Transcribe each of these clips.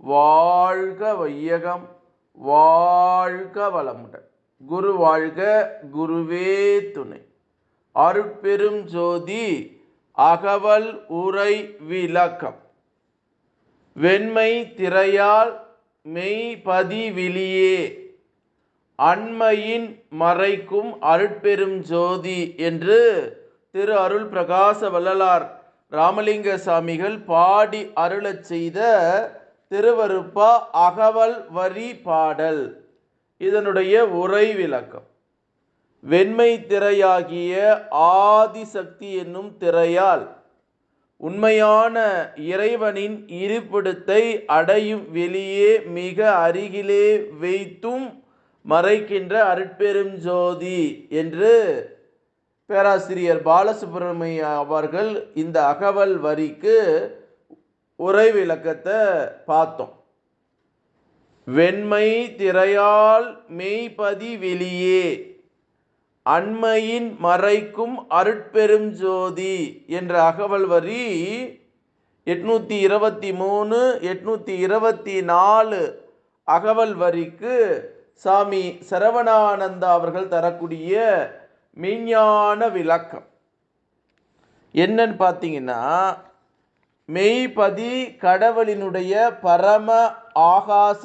வாழ்க வையகம் வாழ்க வளமுடன். குரு வாழ்க குருவே துணை. அருட்பெரும் ஜோதி அகவல் உரை விளக்கம். வெண்மை திரையால் மெய்பதிவிலியே அண்மையின் மறைக்கும் அருட்பெரும் ஜோதி என்று திரு அருள் பிரகாச வள்ளலார் ராமலிங்க சாமிகள் பாடி அருளச் செய்த திருவருப்பா அகவல் வரி பாடல். இதனுடைய உரை விளக்கம். வெண்மை திரையாகிய ஆதிசக்தி என்னும் திரையால் உண்மையான இறைவனின் இருப்பிடத்தை அடையும் வெளியே மிக அருகிலே வைத்தும் மறைக்கின்ற அருட்பெரும் ஜோதி என்று பேராசிரியர் பாலசுப்ரமணிய அவர்கள் இந்த அகவல் வரிக்கு உரை விளக்கத்தை பார்த்தோம். வெண்மை திரையால் மெய்பதி வெளியே அண்மையின் மறைக்கும் அருட்பெரும் ஜோதி என்ற அகவல் வரி எட்நூற்றி இருபத்தி மூணு எட்நூற்றி இருபத்தி நாலு அகவல் வரிக்கு சாமி சரவணானந்தா அவர்கள் தரக்கூடிய மெய்ஞான விளக்கம். என்னன்னு பார்த்தீங்கன்னா மெய்பதி கடவுளினுடைய பரம ஆகாச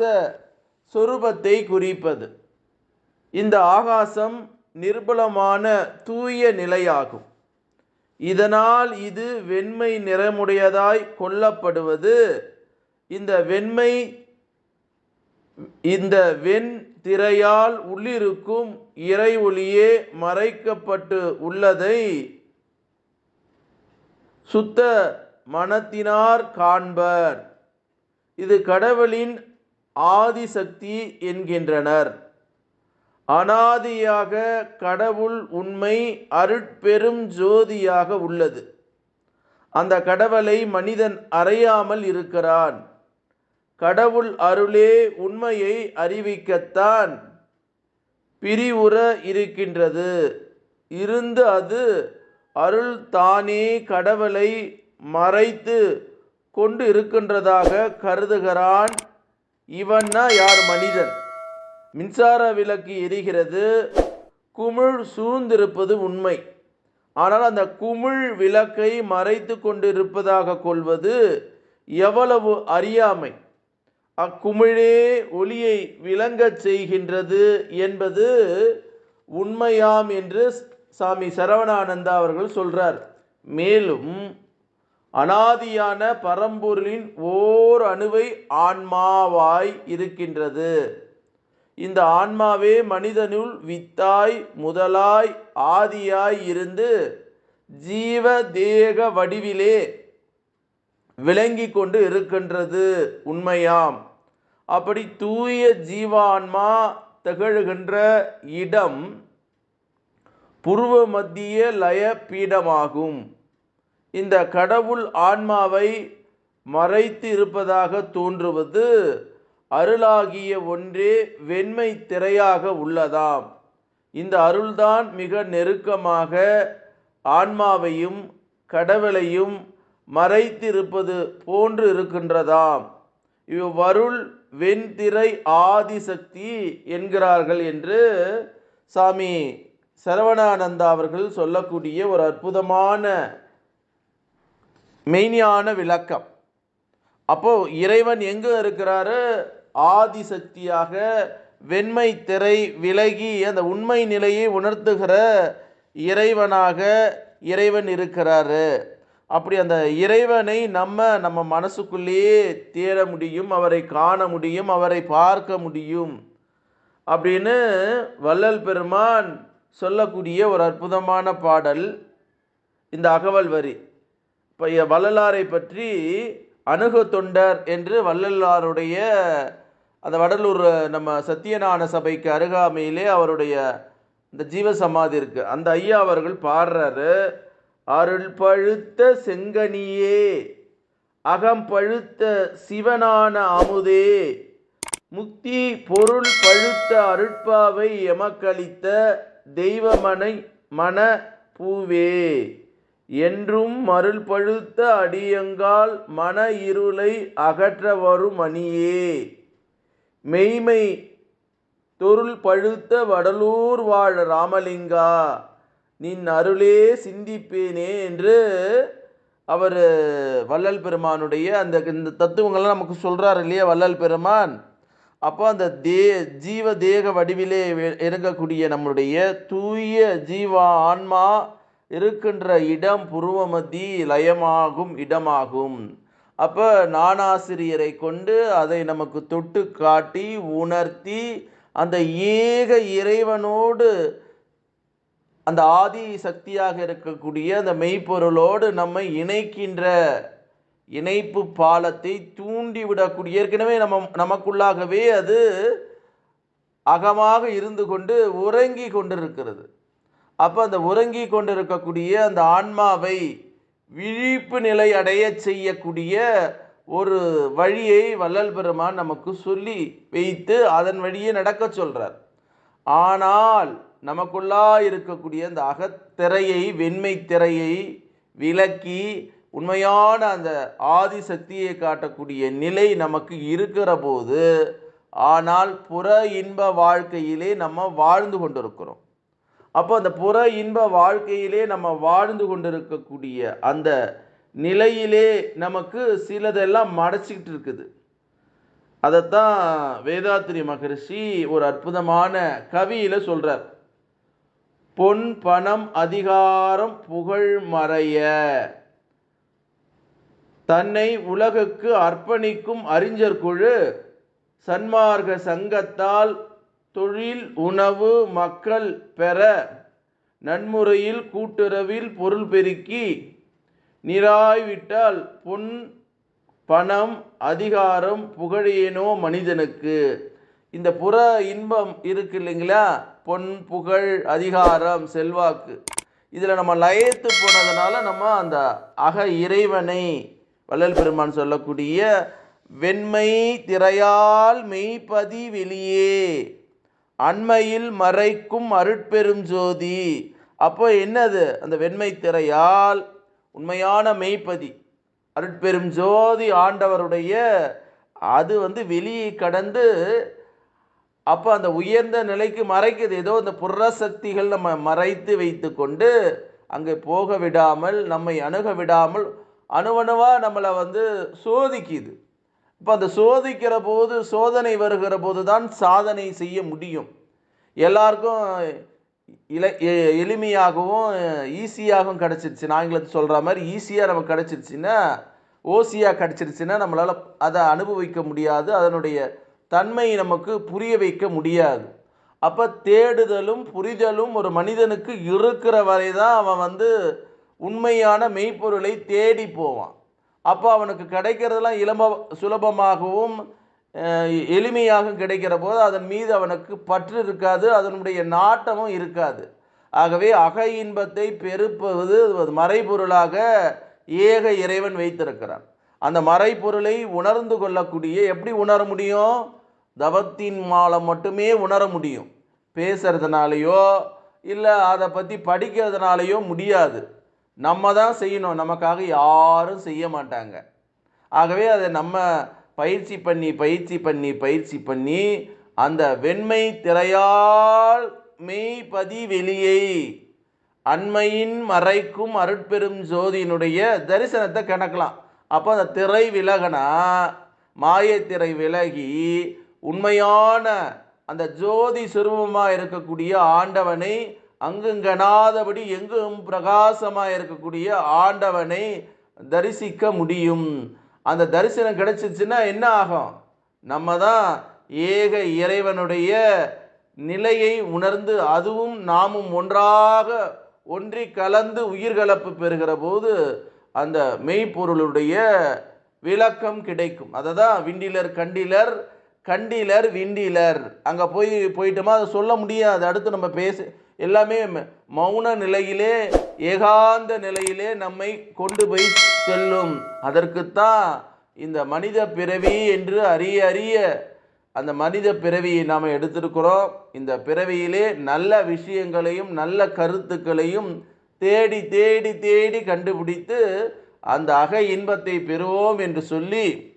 சொரூபத்தை குறிப்பது. இந்த ஆகாசம் நிர்பலமான தூய நிலையாகும். இதனால் இது வெண்மை நிறமுடையதாய் கொல்லப்படுவது இந்த வெண்மை இந்த வெண் திரையால் உள்ளிருக்கும் இறை ஒளியே மறைக்கப்பட்டு உள்ளதை சுத்த மனத்தினார் காண்பர். இது கடவுளின் ஆதிசக்தி என்கின்றனர். அனாதியாக கடவுள் உண்மை அருட்பெரும் ஜோதியாக உள்ளது. அந்த கடவுளை மனிதன் அறியாமல் இருக்கிறான். கடவுள் அருளே உண்மையை அறிவிக்கத்தான் பிரிவுற இருக்கின்றது. இருந்து அது அருள் தானே கடவுளை மறைத்து கொண்டு இருக்கின்றதாக கருதுகிறான் இவன்னா யார் மனிதன்? மின்சார விளக்கு எரிகிறது. குமிழ் சூழ்ந்திருப்பது உண்மை. ஆனால் அந்த குமிழ் விளக்கை மறைத்து கொண்டிருப்பதாக கொள்வது எவ்வளவு அறியாமை. அக்குமிழே ஒளியை விளங்கச் செய்கின்றது என்பது உண்மையாம் என்று சாமி சரவணானந்தா அவர்கள் சொல்றார். மேலும் அனாதியான பரம்பொருளின் ஓர் அணுவை ஆன்மாவாய் இருக்கின்றது. இந்த ஆன்மாவே மனிதனுள் வித்தாய் முதலாய் ஆதியாய் இருந்து ஜீவ தேக வடிவிலே விளங்கி கொண்டு இருக்கின்றது உண்மையாம். அப்படி தூய ஜீவான்மா திகழ்கின்ற இடம் புருவ மத்திய லய பீடமாகும் இந்த கடவுள் ஆன்மாவை மறைத்து இருப்பதாக தோன்றுவது அருளாகிய ஒன்றே வெண்மை திரையாக உள்ளதாம். இந்த அருள்தான் மிக நெருக்கமாக ஆன்மாவையும் கடவுளையும் மறைத்திருப்பது போன்று இருக்கின்றதாம். இவ்வருள் வெண்திரை ஆதிசக்தி என்கிறார்கள் என்று சாமி சரவணானந்தா அவர்கள் சொல்லக்கூடிய ஒரு அற்புதமான மெய்ஞான விளக்கம். அப்போது இறைவன் எங்கு இருக்கிறாரு? ஆதிசக்தியாக வெண்மை திரை விலகி அந்த உண்மை நிலையை உணர்த்துகிற இறைவனாக இறைவன் இருக்கிறாரு. அப்படி அந்த இறைவனை நம்ம நம்ம மனசுக்குள்ளேயே தேட முடியும் அவரை காண முடியும் அவரை பார்க்க முடியும் அப்படின்னு வள்ளல் பெருமான் சொல்லக்கூடிய ஒரு அற்புதமான பாடல் இந்த அகவல் வரி வள்ளலாரை பற்றி அணுகு தொண்டர் என்று வள்ளலாருடைய அந்த வடலூர் நம்ம சத்தியநாராயண சபைக்கு அருகாமையிலே அவருடைய இந்த ஜீவ சமாதி இருக்கு. அந்த ஐயா அவர்கள் பாடுறாரு அருள் பழுத்த செங்கனியே அகம் பழுத்த சிவனான அமுதே முக்தி பொருள் பழுத்த அருட்பாவை எமக்களித்த தெய்வமனை மன பூவே. என்றும் மருள் பழுத்த அடியங்கால் மன இருளை அகற்ற வரும் அணியே மெய்மை தொருள் பழுத்த வடலூர் வாழ ராமலிங்கா நின் அருளே சிந்திப்பேனே என்று அவர் வள்ளல் பெருமானுடைய அந்த இந்த தத்துவங்கள்லாம் நமக்கு சொல்கிறார் இல்லையா வள்ளல் பெருமான்? அப்போ அந்த தே ஜீவ தேக வடிவிலே இறங்கக்கூடிய நம்முடைய தூய ஜீவா ஆன்மா இருக்கின்ற இடம் புருவமதி லயமாகும் இடமாகும். அப்போ நானாசிரியரை கொண்டு அதை நமக்கு தொட்டு காட்டி உணர்த்தி அந்த ஏக இறைவனோடு அந்த ஆதி சக்தியாக இருக்கக்கூடிய அந்த மெய்ப்பொருளோடு நம்மை இணைக்கின்ற இணைப்பு பாலத்தை தூண்டிவிடக்கூடிய ஏற்கனவே நம்ம நமக்குள்ளாகவே அது அகமாக இருந்து கொண்டு உறங்கி கொண்டிருக்கிறது. அப்போ அந்த உறங்கி கொண்டிருக்கக்கூடிய அந்த ஆன்மாவை விழிப்பு நிலை அடைய செய்யக்கூடிய ஒரு வழியை வள்ளல் பெருமான் நமக்கு சொல்லி வைத்து அதன் வழியே நடக்க சொல்கிறார் ஆனால் நமக்குள்ளா இருக்கக்கூடிய அந்த அகத்திரையை வெண்மை திரையை விலக்கி உண்மையான அந்த ஆதி சக்தியை காட்டக்கூடிய நிலை நமக்கு இருக்கிற போது ஆனால் புற இன்ப வாழ்க்கையிலே நம்ம வாழ்ந்து கொண்டிருக்கிறோம். அப்போ அந்த புற இன்ப வாழ்க்கையிலே நம்ம வாழ்ந்து கொண்டிருக்கக்கூடிய அந்த நிலையிலே நமக்கு சிலதெல்லாம் மடைச்சிக்கிட்டு இருக்குது. அதைத்தான் வேதாத்திரி மகரிஷி ஒரு அற்புதமான கவியில் சொல்கிறார் பொன் பணம் அதிகாரம் புகழ் மறைய. தன்னை உலகுக்கு அர்ப்பணிக்கும் அறிஞர் குழு சன்மார்க்க சங்கத்தால் தொழில் உணவு மக்கள் பெற நன்முறையில் கூட்டுறவில் பொருள் பெருக்கி நிராய்விட்டால் பொன் பணம் அதிகாரம் புகழேனோ மனிதனுக்கு. இந்த புற இன்பம் இருக்கு இல்லைங்களா? பொன் புகழ் அதிகாரம் செல்வாக்கு. இதில் நம்ம லயத்து போனதுனால நம்ம அந்த அக இறைவனை வள்ளல் பெருமான் சொல்லக்கூடிய வெண்மை திரையால் மெய்ப்பதி வெளியே. அண்மையில் மறைக்கும் அருட்பெரும் ஜோதி. அப்போ என்னது? அந்த வெண்மை திரையால் உண்மையான மெய்ப்பதி. அருட்பெரும் ஜோதி ஆண்டவருடைய அது வந்து வெளியே கடந்து அப்போ அந்த உயர்ந்த நிலைக்கு மறைக்குது. ஏதோ இந்த புற சக்திகள் நம்ம மறைத்து வைத்து கொண்டு அங்கே போக விடாமல் நம்மை அணுக விடாமல் அணுவணுவாக நம்மளை வந்து சோதிக்குது. இப்போ அந்த சோதிக்கிற போது சோதனை வருகிற போது தான் சாதனை செய்ய முடியும். எல்லாருக்கும் இல எ- எளிமையாகவும் ஈஸியாகவும் கிடச்சிருச்சு. ஆங்கிலத்தில் சொல்கிற மாதிரி ஈஸியாக நமக்கு கிடச்சிருச்சுன்னா ஓசியாக கிடச்சிருச்சுன்னா நம்மளால் அதை அனுபவிக்க முடியாது. அதனுடைய தன்மை நமக்கு புரிய வைக்க முடியாது. அப்போ தேடுதலும் புரிதலும் ஒரு மனிதனுக்கு இருக்கிற வரை தான் அவன் வந்து உண்மையான மெய்ப்பொருளை தேடி போவான். அப்போ அவனுக்கு கிடைக்கிறதெல்லாம் இளம சுலபமாகவும் எளிமையாக எளிமையாகவும் கிடைக்கிற போது அதன் மீது அவனுக்கு பற்று இருக்காது அதனுடைய நாட்டமும் இருக்காது. ஆகவே அக இன்பத்தை பெருப்பது மறைபொருளாக ஏக இறைவன் வைத்திருக்கிறான். அந்த மறைபொருளை உணர்ந்து கொள்ளக்கூடிய எப்படி உணர முடியும்? தவத்தின் மூலம் மட்டுமே உணர முடியும். பேசுறதுனாலேயோ இல்லை அதை பற்றி படிக்கிறதுனாலையோ முடியாது. நம்ம தான் செய்யணும். நமக்காக யாரும் செய்ய மாட்டாங்க. ஆகவே அதை நம்ம பயிற்சி பண்ணி பயிற்சி பண்ணி பயிற்சி பண்ணி அந்த வெண்மை திரையால் மெய்பதி வெளியை அண்மையின் மறைக்கும் அருட்பெரும் ஜோதியினுடைய தரிசனத்தை கணக்கலாம். அப்போ அந்த திரை விலகனா மாயத்திரை விலகி உண்மையான அந்த ஜோதி சுரூபமாக இருக்கக்கூடிய ஆண்டவனை அங்குங்கனாதபடி எங்கும் பிரகாசமாக இருக்கக்கூடிய ஆண்டவனை தரிசிக்க முடியும். அந்த தரிசனம் கிடைச்சிச்சுன்னா என்ன ஆகும்? நம்ம தான் ஏக இறைவனுடைய நிலையை உணர்ந்து அதுவும் நாமும் ஒன்றாக ஒன்றி கலந்து உயிர்கலப்பு பெறுகிற போது அந்த மெய்ப்பொருளுடைய விளக்கம் கிடைக்கும். அதை தான் விண்டிலர் கண்டிலர் கண்டிலர் விண்டிலர். அங்கே போய் போயிட்டோமா? அதை சொல்ல முடியாது. அடுத்து நம்ம பேச எல்லாமே ம- மௌன நிலையிலே ஏகாந்த நிலையிலே நம்மை கொண்டு போய் செல்லும். அதற்குத்தான் இந்த மனித பிறவி என்று அறிய அறிய அந்த மனித பிறவியை நாம் எடுத்திருக்கிறோம். இந்த பிறவியிலே நல்ல விஷயங்களையும் நல்ல கருத்துக்களையும் தேடி தேடி தேடி கண்டுபிடித்து அந்த அக இன்பத்தை பெறுவோம் என்று சொல்லி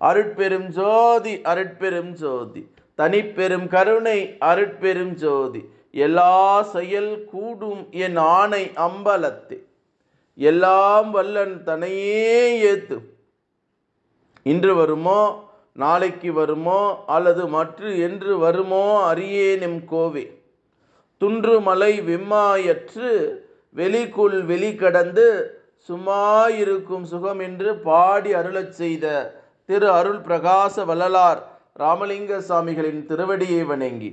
அருட்பெரும் ஜோதி அருட்பெரும் ஜோதி. தனிப்பெரும் கருணை அருட்பெரும் ஜோதி. எல்லா செயல் கூடும் என் ஆணை அம்பலத்தே. எல்லாம் வல்லன் தனையே ஏத்து. இன்று வருமோ நாளைக்கு வருமோ அல்லது மற்று என்று வருமோ அறியேனும் கோவே. துன்று மலை வெம்மாயற்று வெளிக்குள் வெளி கடந்து சும்மாயிருக்கும் சுகம் என்று பாடி அருளச் செய்த திரு அருள் பிரகாச வள்ளலார் ராமலிங்க சாமிகளின் திருவடியை வணங்கி.